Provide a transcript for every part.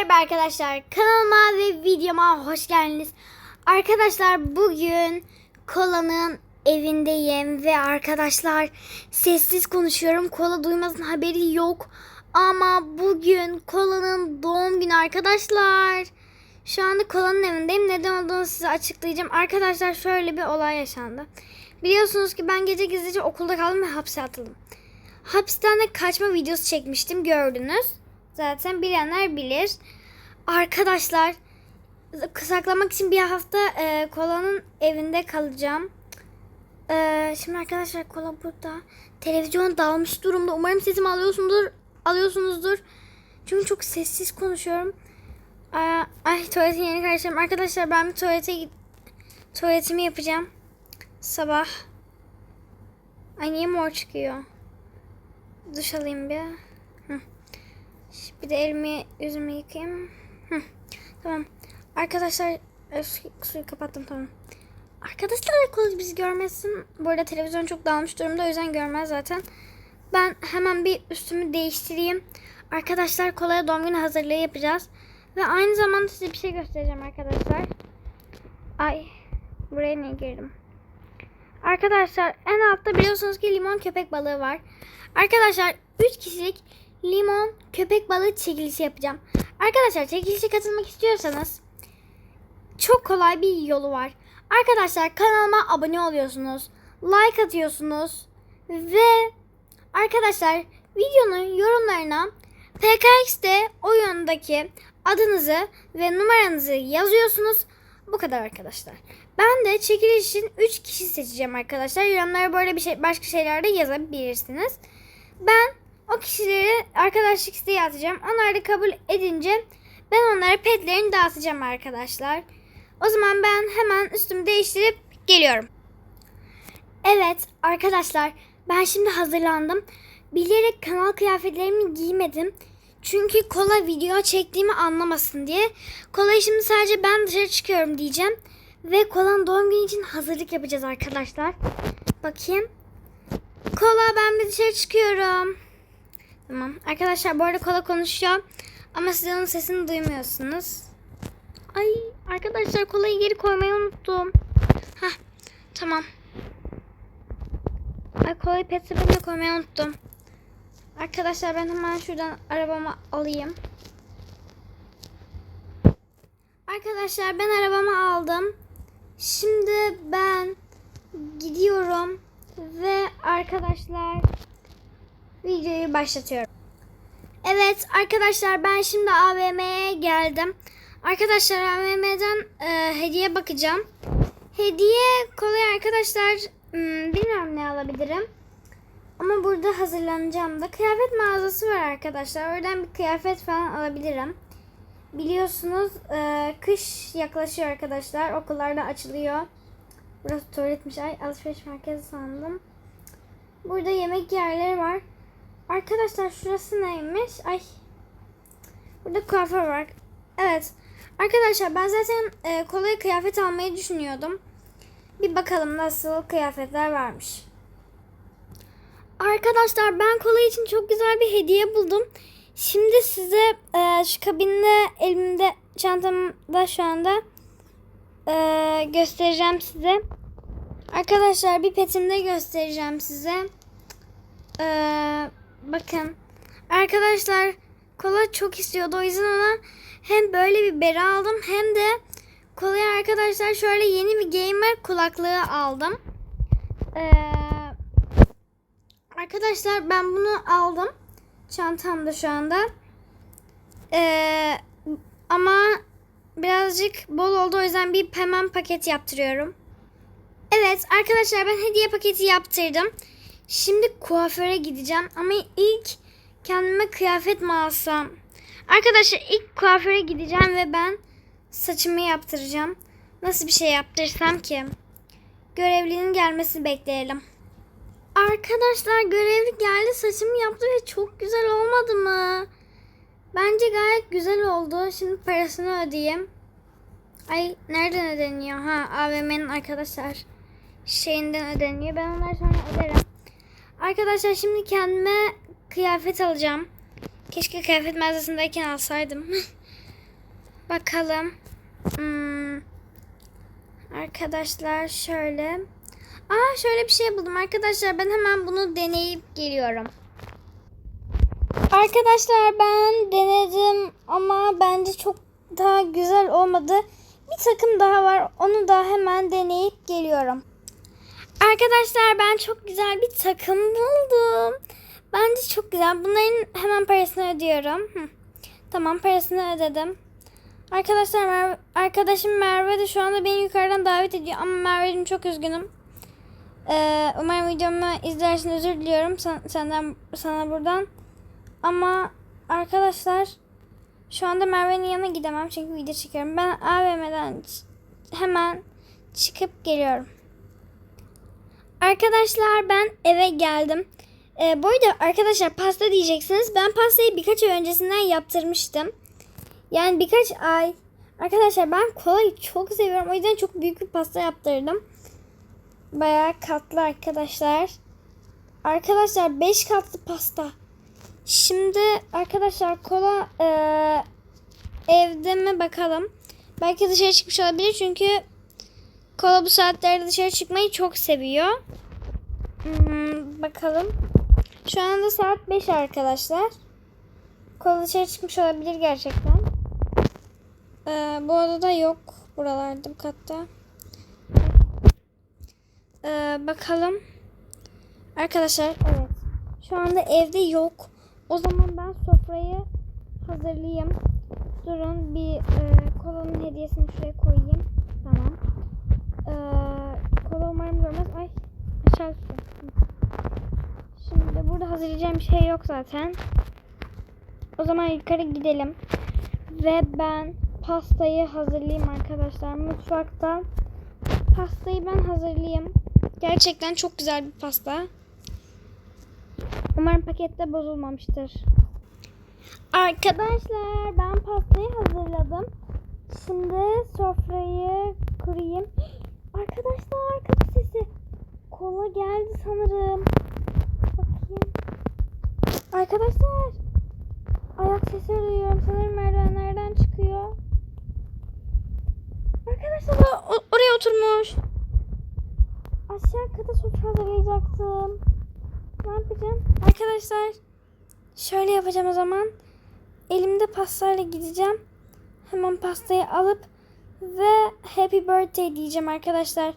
Merhaba arkadaşlar. Kanalıma ve videoma hoş geldiniz. Arkadaşlar bugün Kola'nın evindeyim ve arkadaşlar sessiz konuşuyorum. Kola duymasın haberi yok. Ama bugün Kola'nın doğum günü arkadaşlar. Şu anda Kola'nın evindeyim. Neden olduğunu size açıklayacağım. Arkadaşlar şöyle bir olay yaşandı. Biliyorsunuz ki ben gece gizlice okulda kaldım ve hapse atıldım. Hapisten de kaçma videosu çekmiştim gördünüz. Zaten bilenler bilir. Arkadaşlar saklamak için bir hafta e, kolanın evinde kalacağım. E, şimdi arkadaşlar kola burada. Televizyon dağılmış durumda. Umarım sesimi alıyorsunuzdur. Alıyorsunuzdur. Çünkü çok sessiz konuşuyorum. Aa, ay tuvaletin yeni karıştırdım. Arkadaşlar ben bir tuvalete git tuvaletimi yapacağım. Sabah. Ay niye mor çıkıyor? Duş alayım bir. Bir de elimi yüzümü yıkayayım. Tamam. Arkadaşlar e, su- suyu kapattım tamam. Arkadaşlar kız bizi görmesin. Bu arada televizyon çok dağılmış durumda o yüzden görmez zaten. Ben hemen bir üstümü değiştireyim. Arkadaşlar kolaya doğum günü hazırlığı yapacağız. Ve aynı zamanda size bir şey göstereceğim arkadaşlar. Ay buraya ne girdim? Arkadaşlar en altta biliyorsunuz ki limon köpek balığı var. Arkadaşlar 3 kişilik limon köpek balığı çekilişi yapacağım. Arkadaşlar çekilişe katılmak istiyorsanız çok kolay bir yolu var. Arkadaşlar kanalıma abone oluyorsunuz. Like atıyorsunuz. Ve arkadaşlar videonun yorumlarına PKX'de oyundaki adınızı ve numaranızı yazıyorsunuz. Bu kadar arkadaşlar. Ben de çekiliş için 3 kişi seçeceğim arkadaşlar. Yorumlara böyle bir şey başka şeyler de yazabilirsiniz. Ben o kişileri arkadaşlık isteği atacağım. Onlar da kabul edince ben onlara petlerini dağıtacağım arkadaşlar. O zaman ben hemen üstümü değiştirip geliyorum. Evet arkadaşlar ben şimdi hazırlandım. Bilerek kanal kıyafetlerimi giymedim. Çünkü kola video çektiğimi anlamasın diye. Kolayı şimdi sadece ben dışarı çıkıyorum diyeceğim. Ve kolanın doğum günü için hazırlık yapacağız arkadaşlar. Bakayım. Kola ben dışarı çıkıyorum. Tamam. Arkadaşlar bu arada kola konuşuyor. Ama siz onun sesini duymuyorsunuz. Ay arkadaşlar kolayı geri koymayı unuttum. Hah tamam. Ay kolayı pet sepetine koymayı unuttum. Arkadaşlar ben hemen şuradan arabamı alayım. Arkadaşlar ben arabamı aldım. Şimdi ben gidiyorum ve arkadaşlar videoyu başlatıyorum. Evet arkadaşlar ben şimdi AVM'ye geldim. Arkadaşlar AVM'den e, hediye bakacağım. Hediye kolay arkadaşlar hmm, bilmiyorum ne alabilirim. Ama burada hazırlanacağım da kıyafet mağazası var arkadaşlar. Oradan bir kıyafet falan alabilirim. Biliyorsunuz e, kış yaklaşıyor arkadaşlar. Okullar da açılıyor. Burası tuvaletmiş. Ay alışveriş merkezi sandım. Burada yemek yerleri var. Arkadaşlar şurası neymiş? Ay. Burada kuaför var. Evet. Arkadaşlar ben zaten e, kolay kıyafet almayı düşünüyordum. Bir bakalım nasıl kıyafetler varmış. Arkadaşlar ben kolay için çok güzel bir hediye buldum. Şimdi size e, şu kabinde elimde çantamda şu anda e, göstereceğim size. Arkadaşlar bir petimde göstereceğim size. E, bakın. Arkadaşlar kola çok istiyordu. O yüzden ona hem böyle bir bere aldım hem de kolaya arkadaşlar şöyle yeni bir gamer kulaklığı aldım. Eee Arkadaşlar ben bunu aldım. Çantamda şu anda. Ee, ama birazcık bol oldu o yüzden bir hemen paket yaptırıyorum. Evet arkadaşlar ben hediye paketi yaptırdım. Şimdi kuaföre gideceğim ama ilk kendime kıyafet mi alsam? Arkadaşlar ilk kuaföre gideceğim ve ben saçımı yaptıracağım. Nasıl bir şey yaptırsam ki? Görevlinin gelmesini bekleyelim. Arkadaşlar görevli geldi saçımı yaptı ve çok güzel olmadı mı? Bence gayet güzel oldu. Şimdi parasını ödeyeyim. Ay nereden ödeniyor? Ha AVM'nin arkadaşlar şeyinden ödeniyor. Ben onları sonra öderim. Arkadaşlar şimdi kendime kıyafet alacağım. Keşke kıyafet mağazasındayken alsaydım. Bakalım. Hmm. Arkadaşlar şöyle. Aa şöyle bir şey buldum arkadaşlar. Ben hemen bunu deneyip geliyorum. Arkadaşlar ben denedim ama bence çok daha güzel olmadı. Bir takım daha var. Onu da hemen deneyip geliyorum. Arkadaşlar ben çok güzel bir takım buldum. Bence çok güzel. Bunların hemen parasını ödüyorum. Hı. Tamam parasını ödedim. Arkadaşlar Merve, arkadaşım Merve de şu anda beni yukarıdan davet ediyor. Ama Merve'cim çok üzgünüm. Ee, umarım videomu izlersin özür diliyorum sen, senden sana buradan. Ama arkadaşlar şu anda Merve'nin yanına gidemem çünkü video çekiyorum. Ben AVM'den hemen çıkıp geliyorum. Arkadaşlar ben eve geldim. Ee, bu arada arkadaşlar pasta diyeceksiniz. Ben pastayı birkaç ay öncesinden yaptırmıştım. Yani birkaç ay. Arkadaşlar ben kolayı çok seviyorum. O yüzden çok büyük bir pasta yaptırdım. Bayağı katlı arkadaşlar. Arkadaşlar 5 katlı pasta. Şimdi arkadaşlar kola eee, evde mi bakalım. Belki dışarı çıkmış olabilir çünkü kola bu saatlerde dışarı çıkmayı çok seviyor. Bakalım. Şu anda saat 5 arkadaşlar. Kola dışarı çıkmış olabilir gerçekten. Ee, bu odada yok. Buralarda bu katta. Ee, bakalım. Arkadaşlar evet. Şu anda evde yok. O zaman ben sofrayı hazırlayayım. Durun bir e, kolanın hediyesini şuraya koyayım. Tamam. Ee, kola umarım görmez. Ay aşağı hazırlayacağım bir şey yok zaten. O zaman yukarı gidelim. Ve ben pastayı hazırlayayım arkadaşlar. Mutfakta pastayı ben hazırlayayım. Gerçekten çok güzel bir pasta. Umarım pakette bozulmamıştır. Arkadaşlar ben pastayı hazırladım. Şimdi sofrayı kurayım. Arkadaşlar kapı sesi. Kola geldi sanırım. Arkadaşlar. Ayak sesi duyuyorum. Sanırım merdivenlerden çıkıyor. Arkadaşlar o, oraya oturmuş. Aşağı kata sofra hazırlayacaktım. Ne yapacağım? Arkadaşlar şöyle yapacağım o zaman. Elimde pastayla gideceğim. Hemen pastayı alıp ve happy birthday diyeceğim arkadaşlar.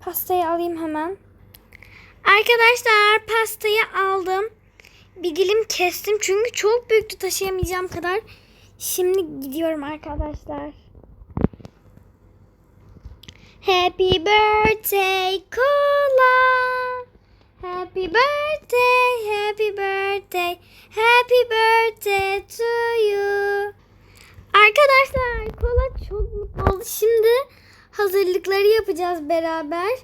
Pastayı alayım hemen. Arkadaşlar pastayı aldım. Bir dilim kestim çünkü çok büyüktü taşıyamayacağım kadar. Şimdi gidiyorum arkadaşlar. Happy birthday Cola. Happy birthday, happy birthday, happy birthday to you. Arkadaşlar kola çok mutlu oldu. Şimdi hazırlıkları yapacağız beraber.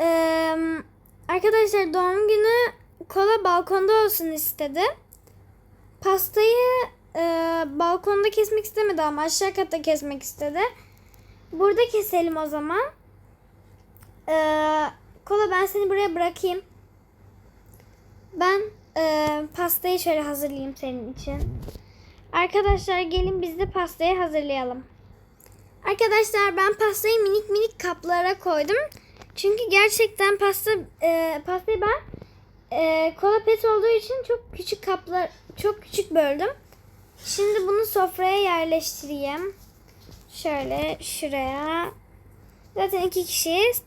Ee, arkadaşlar doğum günü kola balkonda olsun istedi. Pastayı e, balkonda kesmek istemedi ama aşağı katta kesmek istedi. Burada keselim o zaman. Ee, kola ben seni buraya bırakayım. Ben e, pastayı şöyle hazırlayayım senin için. Arkadaşlar gelin biz de pastayı hazırlayalım. Arkadaşlar ben pastayı minik minik kaplara koydum. Çünkü gerçekten pasta e, pastayı ben e, kola pet olduğu için çok küçük kaplar çok küçük böldüm. Şimdi bunu sofraya yerleştireyim. Şöyle şuraya. Zaten iki kişiyiz.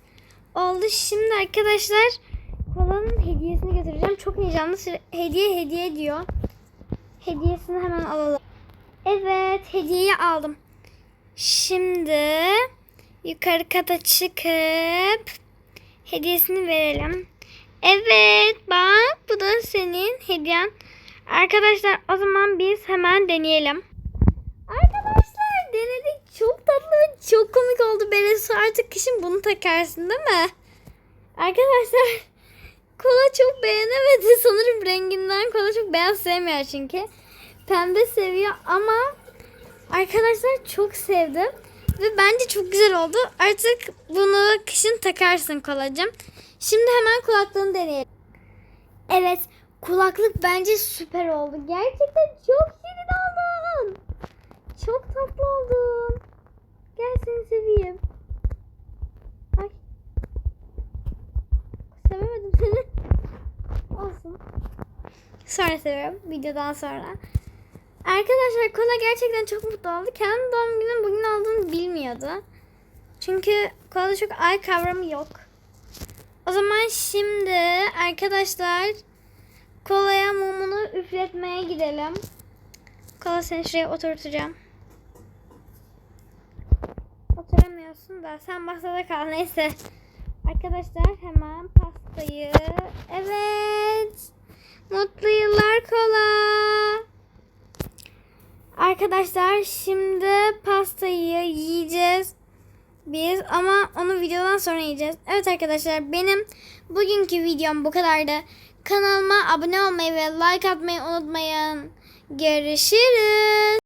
Oldu. Şimdi arkadaşlar kolanın hediyesini götüreceğim. Çok heyecanlı. Hediye hediye diyor. Hediyesini hemen alalım. Evet hediyeyi aldım. Şimdi yukarı kata çıkıp hediyesini verelim. Evet bak bu da senin hediyen. Arkadaşlar o zaman biz hemen deneyelim. Arkadaşlar denedik. Çok tatlı ve çok komik oldu. Beresu artık kışın bunu takarsın değil mi? Arkadaşlar kola çok beğenemedi. Sanırım renginden kola çok beyaz sevmiyor çünkü. Pembe seviyor ama arkadaşlar çok sevdim. Ve bence çok güzel oldu. Artık bunu kışın takarsın kolacığım. Şimdi hemen kulaklığını deneyelim. Evet kulaklık bence süper oldu. Gerçekten çok şirin oldun. Çok tatlı oldun. Gel seni seveyim. Ay. Sevemedim seni. Olsun. Sonra seviyorum. Videodan sonra. Arkadaşlar Kola gerçekten çok mutlu oldu. Kendi doğum günü bugün olduğunu bilmiyordu. Çünkü Kola'da çok ay kavramı yok. O zaman şimdi arkadaşlar Kola'ya mumunu üfletmeye gidelim. Kola seni şuraya oturtacağım. Oturamıyorsun da sen masada kal neyse. Arkadaşlar hemen pastayı. Evet. Mutlu yıllar kola. Arkadaşlar şimdi pastayı yiyeceğiz biz ama onu videodan sonra yiyeceğiz. Evet arkadaşlar benim bugünkü videom bu kadardı. Kanalıma abone olmayı ve like atmayı unutmayın. Görüşürüz.